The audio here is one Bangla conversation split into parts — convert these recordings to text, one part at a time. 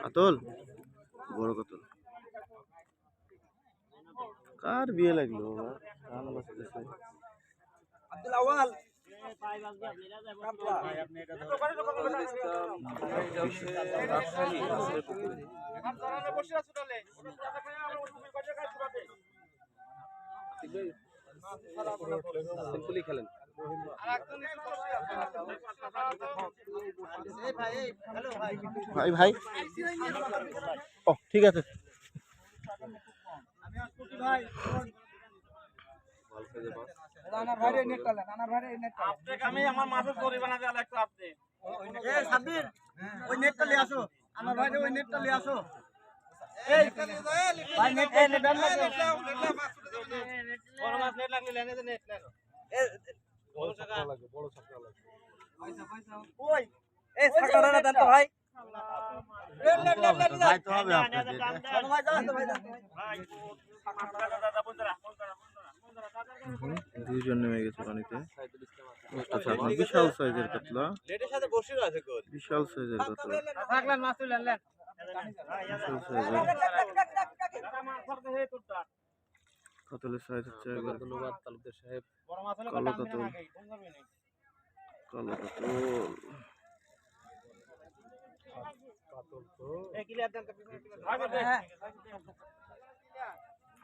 কাতল বড় কাতল কার বিয়ে লাগল? গান বাজতেছে। সিম্পলি খেলেন ভাই ভাই। ও ঠিক আছে। নানার ভাইরে নেট করলেন নানার ভাইরে নেট ওই নেটটা নিয়ে আসো। আমার ভাই নেট নেট নেট নেট তো হবে দাদা বন্ধুরা দুইজন নেমে গেছে পানিতে। বিশাল সাইজের কাতলা। বিশাল সাইজের কাতলের সাইজ হচ্ছে কালো কাতল। কালো কাতল। কাতল তো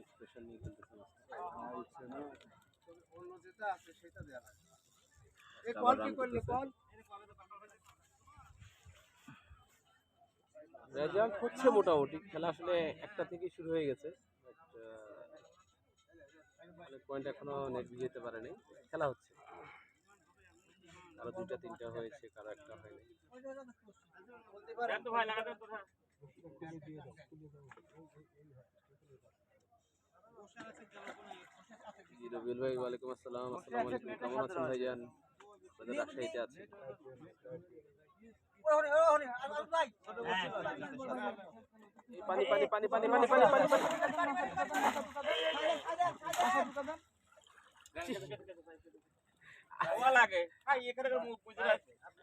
আপনি প্রেশার নিয়ে রেজাল্ট হচ্ছে মোটামুটি খেলা আসলে একটা থেকে শুরু হয়ে গেছে পয়েন্ট এখনও নেট যেতে পারেনি খেলা হচ্ছে কারও দুটা তিনটা হয়েছে কারও একটা হয়নি জি রবিউল ভাই ওয়ালাইকুম আসসালাম আসসালামু আলাইকুম। কেমন আছেন ভাইজান? আপনাদের রাজশাহীতে আছে। পানি পানি পানি পানি পানি পানি পানি পানি লাগে ভাই এখানে মুখ বুঝে আছে আপনি।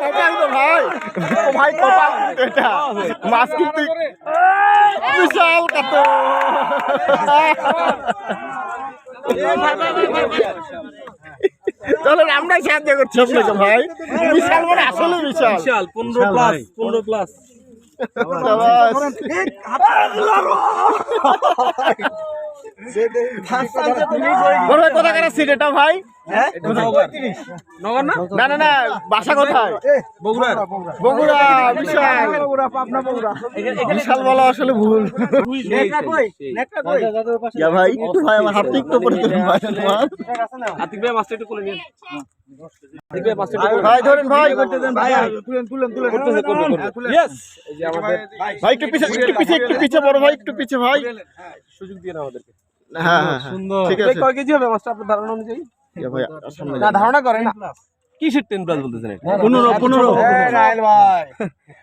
কপাল তো ভাই ও ভাই কপাল এটা মাছ কিন্তু বিশাল কত ভাই ভাই ভাই চলেন আমরাই সাহায্য করছি আপনাকে ভাই। বিশাল মানে আসলে বিশাল। বিশাল পনেরো প্লাস পনেরো প্লাস কথা কারা সিট এটা ভাই? না? না না না বাসা কোথায়? বগুড়ার বগুড়া। বিশাল। বিশাল বলা আসলে ভুল। নেকটা কই? নেকটা কই? ইয়া ভাই একটু ভাই আমার হাতে পরে ভাই তোমার। ভাই মাছটা কোলে নিন ভাই ধরেন ভাই। ভাই পিছে একটু পিছে একটু পিছে বড় ভাই একটু পিছে ভাই। সুযোগ দিয়ে না আমাদেরকে। হ্যাঁ হ্যাঁ সুন্দর। ঠিক আছে। কয় কেজি হবে মাছটা আপনার ধারণা অনুযায়ী? না ধারণা করেন না। কি শিট টেন প্লাস বলতেছেন পনেরো পনেরো। ভাই।